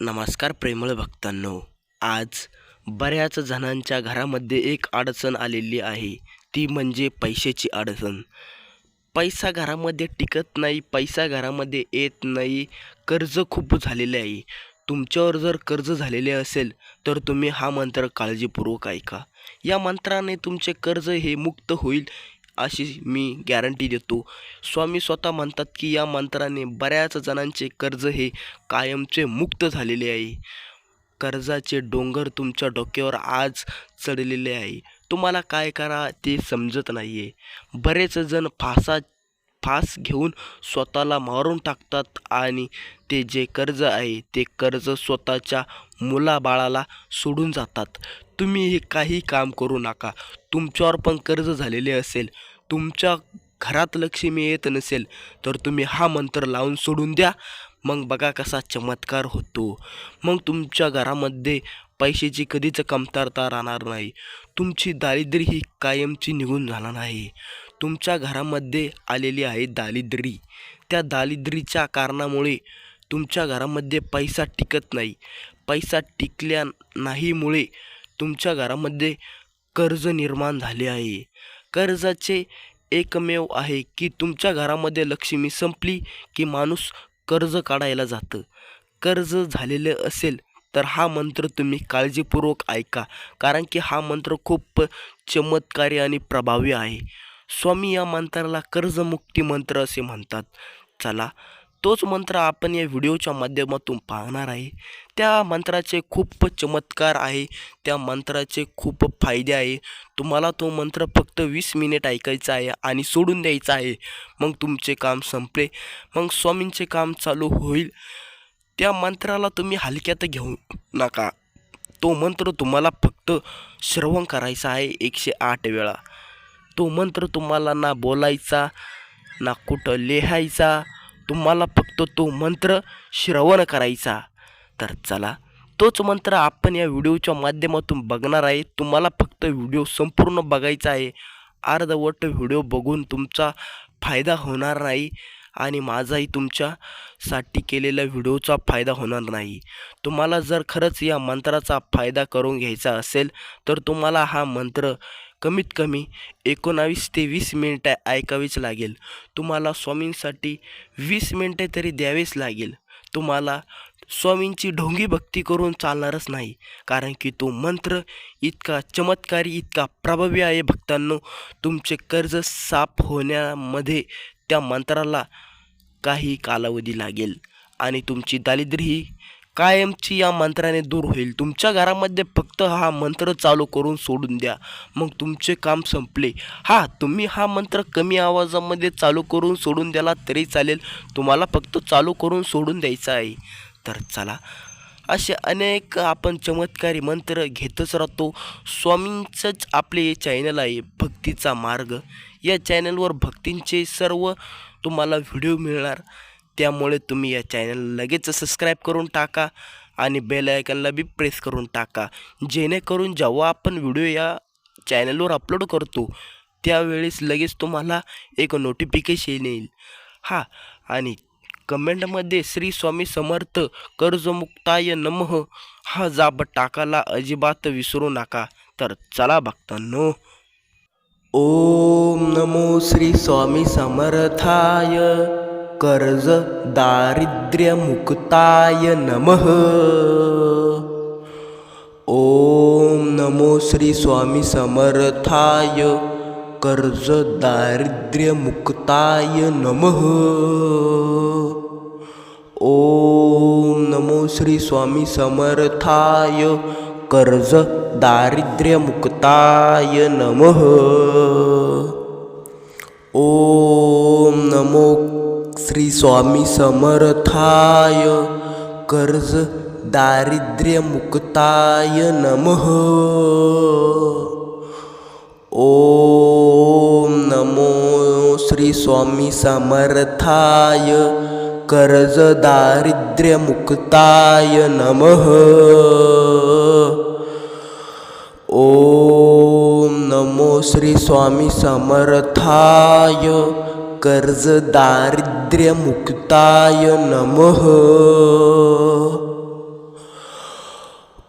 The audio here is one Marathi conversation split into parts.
नमस्कार प्रेमळ भक्तांनो आज बऱ्याच जणांच्या घरामध्ये एक अडचण आलेली आहे. ती म्हणजे पैशाची अडचण. पैसा घरामध्ये टिकत नाही पैसा घरामध्ये येत नाही कर्ज खूप झालेले आहे. तुमच्यावर जर कर्ज झालेले असेल तर तुम्ही हा मंत्र काळजीपूर्वक ऐका. या मंत्राने तुमचे कर्ज हे मुक्त होईल अशी मी गॅरंटी देतो. स्वामी स्वतः म्हणतात की या मंत्राने बऱ्याच जणांचे कर्ज हे कायमचे मुक्त झालेले आहे. कर्जाचे डोंगर तुमच्या डोक्यावर आज चढलेले आहे. तुम्हाला काय करा ते समजत नाही आहे बरेच जण फासा फास घेऊन स्वतःला मारून टाकतात आणि ते जे कर्ज आहे ते कर्ज स्वतःच्या मुलाबाळाला सोडून जातात. तुम्ही हे काही काम करू नका. तुमच्यावर पण कर्ज झालेले असेल. तुमच्या घरात लक्ष्मी येत नसेल तर तुम्ही हा मंत्र लावून सोडून द्या. मग बघा कसा चमत्कार होतो. मग तुमच्या घरामध्ये पैशाची कधीच कमतरता राहणार नाही. तुमची दारिद्र्य ही कायमची निघून जाणार नाही तुमच्या घरामध्ये आलेली आहे दारिद्र्य त्या दारिद्र्याच्या कारणामुळे तुमच्या घरामध्ये पैसा टिकत नाही. पैसा टिकल्या नाहीमुळे तुमच्या घरामध्ये कर्ज निर्माण झाले आहे. कर्जाचे एकमेव आहे की तुमच्या घरामध्ये लक्ष्मी संपली की माणूस कर्ज काढायला जातं. कर्ज झालेलं असेल तर हा मंत्र तुम्ही काळजीपूर्वक ऐका कारण की हा मंत्र खूप चमत्कारी आणि प्रभावी आहे. स्वामी या मंत्राला कर्जमुक्ती मंत्र असे म्हणतात. चला तोच मंत्र आपण या व्हिडिओच्या माध्यमातून पाहणार आहे. त्या मंत्राचे खूप चमत्कार आहे. त्या मंत्राचे खूप फायदे आहे. तुम्हाला तो मंत्र फक्त वीस मिनिट ऐकायचा आहे आणि सोडून द्यायचा आहे. मग तुमचे काम संपले. मग स्वामींचे काम चालू होईल. त्या मंत्राला तुम्ही हलक्यात घेऊ नका. तो मंत्र तुम्हाला फक्त श्रवण करायचा आहे एकशे आठ वेळा. तो मंत्र तुम्हाला ना बोलायचा ना कुठं लिहायचा तुम्हाला फक्त तो मंत्र श्रवण करायचा. तर चला तोच मंत्र आपण या व्हिडिओच्या माध्यमातून बघणार आहे. तुम्हाला फक्त व्हिडिओ संपूर्ण बघायचा आहे. अर्धवट व्हिडिओ बघून तुमचा फायदा होणार नाही आणि माझाही तुमच्यासाठी केलेल्या व्हिडिओचा फायदा होणार नाही. तुम्हाला जर खरंच या मंत्राचा फायदा करून घ्यायचा असेल तर तुम्हाला हा मंत्र कमीत कमी एकोणावीस ते वीस मिनटं ऐकावीच लागेल. तुम्हाला स्वामींसाठी वीस मिनटे तरी द्यावेच लागेल. तुम्हाला स्वामींची ढोंगी भक्ती करून चालणारच नाही. कारण की तो मंत्र इतका चमत्कारी इतका प्रभावी आहे भक्तांनो. तुमचे कर्ज साफ होण्यामध्ये त्या मंत्राला काही कालावधी लागेल. आणि तुमची दारिद्र्य ही कायमची या मंत्राने दूर होईल. तुमच्या घरामध्ये फक्त हा मंत्र चालू करून सोडून द्या. मग तुमचे काम संपले. हा तुम्ही हा मंत्र कमी आवाजामध्ये चालू करून सोडून द्याला तरी चालेल. तुम्हाला फक्त चालू करून सोडून द्यायचं आहे. तर चला. असे अनेक आपण चमत्कारी मंत्र घेतच राहतो. स्वामींचंच आपले हे चॅनल आहे भक्तीचा मार्ग. या चॅनलवर भक्तींचे सर्व तुम्हाला व्हिडिओ मिळणार. त्यामुळे तुम्ही या चॅनल लगेच सबस्क्राईब करून टाका आणि बेल आयकनला बी प्रेस करून टाका. जेणेकरून जेव्हा आपण व्हिडिओ या चॅनलवर अपलोड करतो त्यावेळेस लगेच तुम्हाला एक नोटिफिकेशन येईल. हा आणि कमेंटमध्ये श्री स्वामी समर्थ कर्जमुक्ताय नमः. हा जाब टाकायला अजिबात विसरू नका. तर चला भक्तांनो. ओम नमो श्री स्वामी समर्थाय. कर्ज दारिद्र्यमुक्ताय नमः। ओम नमो श्री स्वामी समर्थाय। कर्ज दारिद्र्यमुक्ताय नमः। ओम नमो श्री स्वामी समर्थाय। कर्ज दारिद्र्यमुक्ताय नमः। ओम नमो श्री स्वामी समर्थाय. कर्ज दारिद्र्यमुक्ताय नमः. ओम नमो श्री स्वामी समर्थाय. कर्जदारिद्र्यमुक्ताय नमः. ओम नमो श्री स्वामी समर्थाय. कर्जदारिद्र्यमुक्ताय नमः।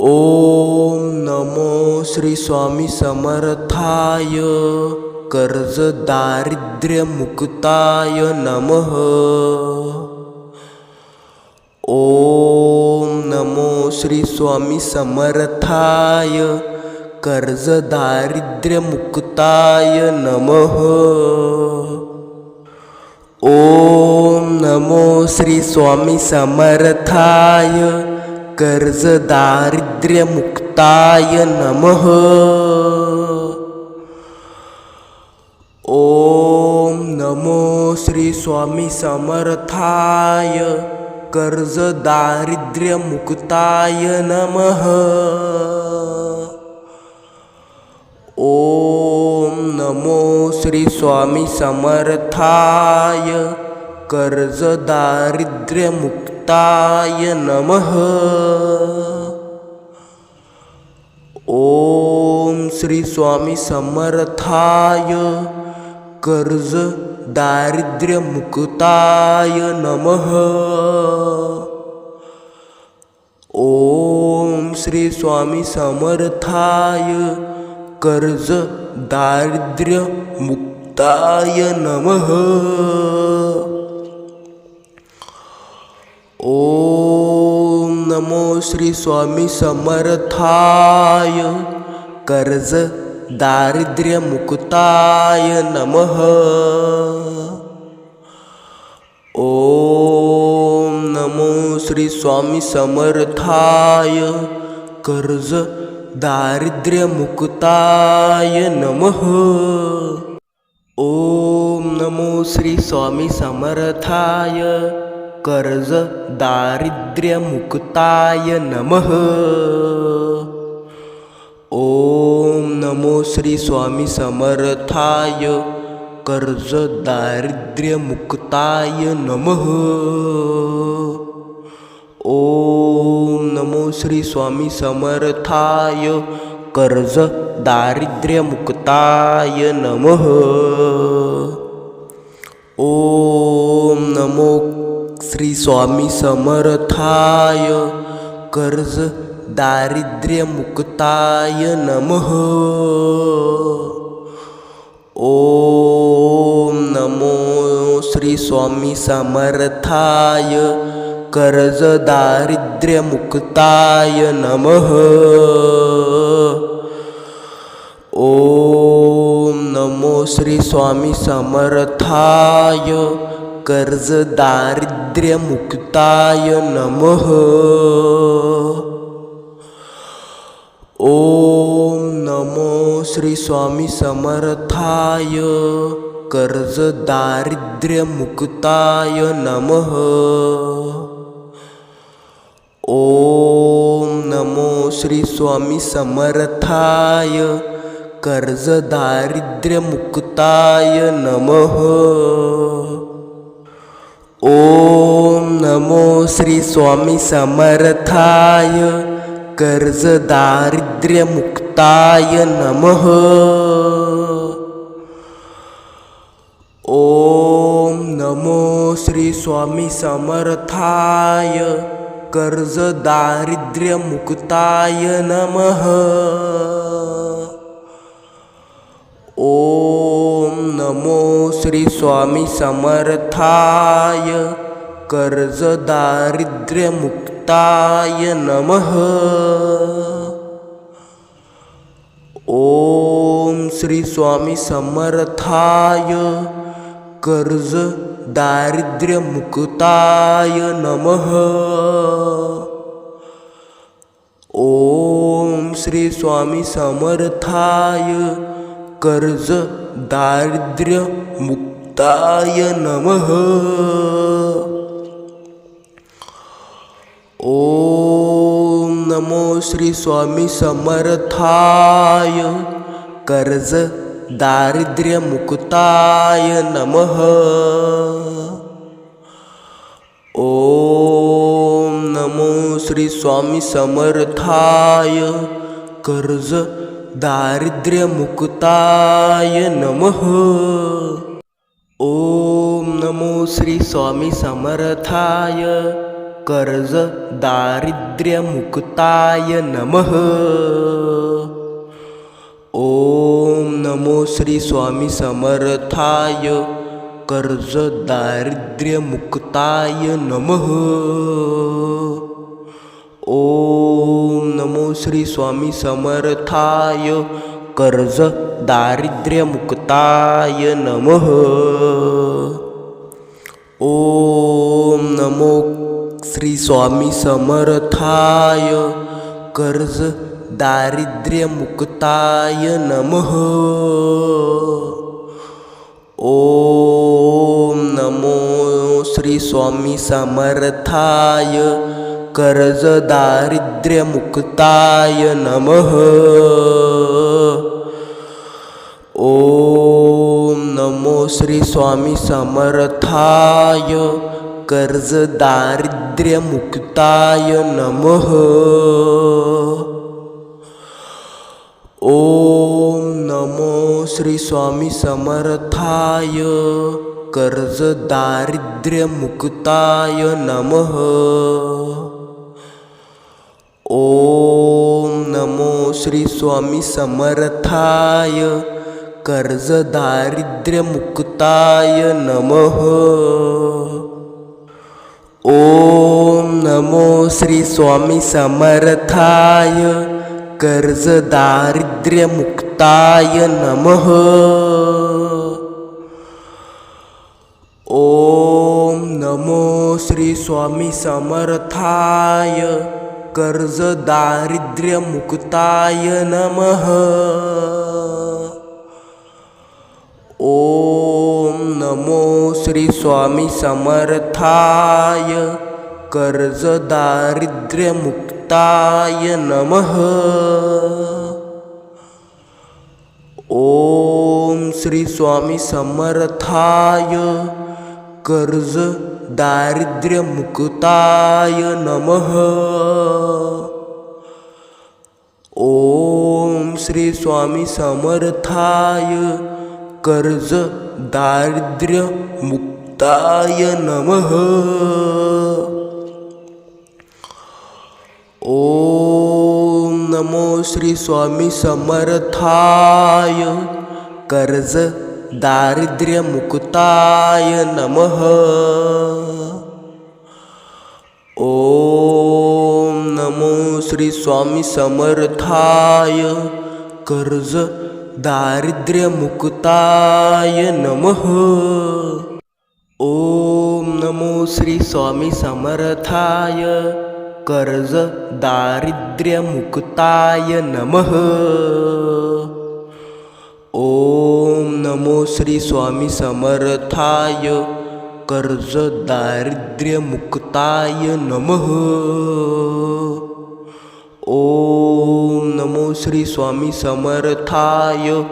ॐ नमो श्री स्वामी समर्थाय कर्जदारिद्र्यमुक्ताय नमः। ॐ नमो श्री स्वामी समर्थाय कर्जदारिद्र्यमुक्ताय नमः। ॐ नमो श्री स्वामी समर्थाय कर्जदारिद्र्यमुक्ताय नमः। ॐ नमो श्री स्वामी समर्थाय कर्ज दारिद्र्यमुक्ताय नमः नमो श्री स्वामी समर्थाय कर्ज दारिद्र्य मुक्ताय नमः. ओम श्री स्वामी समर्थाय कर्ज दारिद्र्य मुक्ताय नमः. ओम श्री स्वामी समर्थाय कर्ज दारिद्र्य मुक्ताय नमः। ओम नमो श्री स्वामी समर्थाय कर्ज दारिद्र्य मुक्ताय नमः। ओम नमो श्री स्वामी समर्थाय कर्ज दारिद्र्य मुक्ताय नमः। ओम नमो श्री स्वामी समर्थाय। कर्ज दारिद्र्य मुक्ताय नमः। ओम नमो श्री स्वामी समर्थाय। कर्ज दारिद्र्य मुक्ताय नमः। ओम नमो श्री स्वामी समर्थाय. कर्ज दारिद्र्य मुक्ताय नमः. ओम नमो श्री स्वामी समर्थाय. कर्ज दारिद्र्य मुक्ताय नमः. ओम नमो श्री स्वामी समर्थाय. कर्ज दारिद्र्य मुक्ताय नमः। ॐ नमो श्री स्वामी समर्थाय कर्ज दारिद्र्य मुक्ताय नमः। ॐ नमो श्री स्वामी समर्थाय कर्ज दारिद्र्य मुक्ताय नमः। ओम नमो श्री स्वामी समर्थाय कर्ज दारिद्र्य मुक्ताय नमः. ओम नमो श्री स्वामी समर्थाय कर्ज दारिद्र्य मुक्ताय नमः. ओम नमो श्री स्वामी समर्थाय कर्ज दारिद्र्य मुक्ताय नमः. ओम नमो श्री स्वामी समर्थाय. कर्ज दारिद्र्य मुक्ताय नमः. ओम श्री स्वामी समर्थाय. कर्ज दारिद्र्य मुक्ताय नमः. ओम श्री स्वामी समर्थाय कर्ज दारिद्र्य मुक्ताय नमः. ओम नमो श्री स्वामी समर्थाय कर्ज दारिद्र्यमुक्ताय नमः। ॐ नमो श्री स्वामी समर्थाय। कर्ज दारिद्र्यमुक्ताय नमः। ओम नमो श्री स्वामी समर्थाय। कर्ज दारिद्र्यमुक्ताय नमः। ॐ नमो श्री स्वामी समर्थाय. कर्ज दारिद्र्य मुक्ताय नमः. ओम नमो श्री स्वामी समर्थाय. कर्ज दारिद्र्य मुक्ताय नमः. ओम नमो श्री स्वामी समर्थाय. कर्ज दारिद्र्यमुक्ताय नमः। ओम नमो श्री स्वामी समर्थाय कर्ज नमः। ओम नमो श्री स्वामी समर्थाय कर्ज नमः। ओम नमो श्री स्वामी समर्थाय कर्ज दारिद्र्य मुक्ताय नमः। ओम नमो श्री स्वामी समर्थाय कर्ज दारिद्र्य मुक्ताय नमः। ओम नमो श्री स्वामी समर्थाय कर्ज दारिद्र्य मुक्ताय नमः। ओम नमो श्री स्वामी समर्थाय कर्ज दारिद्र्य मुक्ताय नमः। ओम नमो श्री स्वामी समर्थाय कर्ज दारिद्र्य नमः। ओम श्री स्वामी समर्थाय कर्ज दारिद्र्य मुक्ताय नमः। ओम श्री स्वामी समर्थाय कर्ज दारिद्र्य मुक्ताय नमः। ओम नमो श्री स्वामी समर्थाय कर्ज दारिद्र्य मुक्ताय नमः. ओम नमो श्री स्वामी समर्थाय कर्ज दारिद्र्य मुक्ताय नमः. ओम नमो श्री स्वामी समर्थाय कर्ज दारिद्र्य मुक्ताय नमः। ओम नमो श्री स्वामी समर्थाय। कर्ज दारिद्र्य मुक्ताय नमः। ओम नमो श्री स्वामी समर्थाय।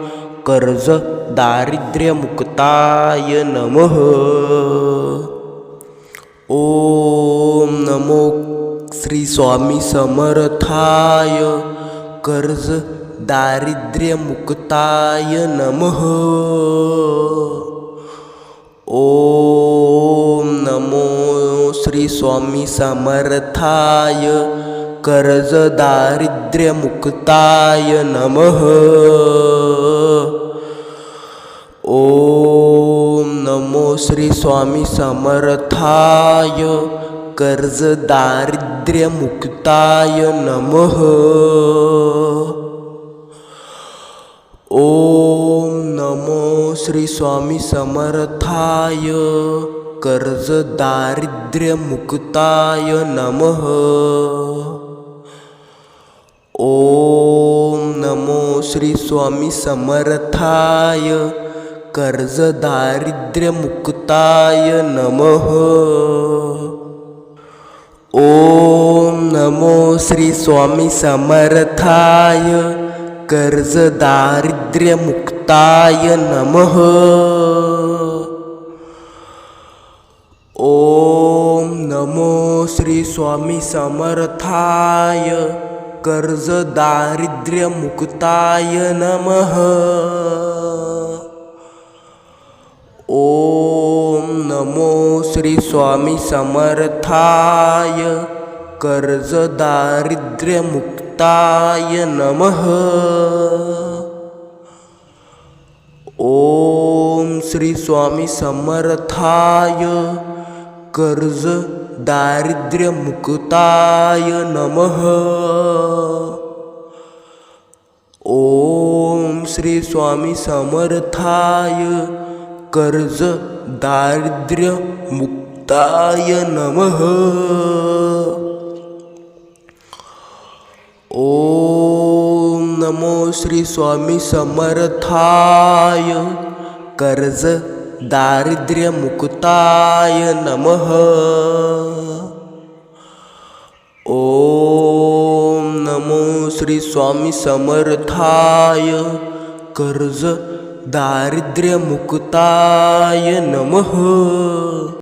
कर्ज दारिद्र्य मुक्ताय नमः। ओम नमो श्री स्वामी समर्थाय. कर्ज दारिद्र्य मुक्ताय नमः. ओम नमो श्री स्वामी समर्थाय. कर्ज दारिद्र्य मुक्ताय नमः. ओम नमो श्री स्वामी समर्थाय. कर्ज दारिद्र्य मुक्ताय नमः। ओम नमो श्री स्वामी समर्थाय। कर्ज दारिद्र्य मुक्ताय नमः। ओम नमो श्री स्वामी समर्थाय। कर्ज दारिद्र्य मुक्ताय नमः। ॐ नमो श्री स्वामी समर्थाय कर्जदारिद्र्यमुक्ताय नमः। ॐ नमो श्री स्वामी समर्थाय कर्ज नमः। ओम नमो श्री स्वामी समर्थाय कर्जदारिद्र्यमुक्ताय नमः. ओम श्री स्वामी समर्थाय कर्ज दारिद्र्यमुक्ताय नमः. ॐ श्री स्वामी समर्थाय कर्ज दारिद्र्यमुक्ताय नमः। ओम नमो श्री स्वामी समर्थाय। कर्ज दारिद्र्यमुक्ताय नमः। ओम नमो श्री स्वामी समर्थाय। कर्ज दारिद्र्यमुक्ताय नमः।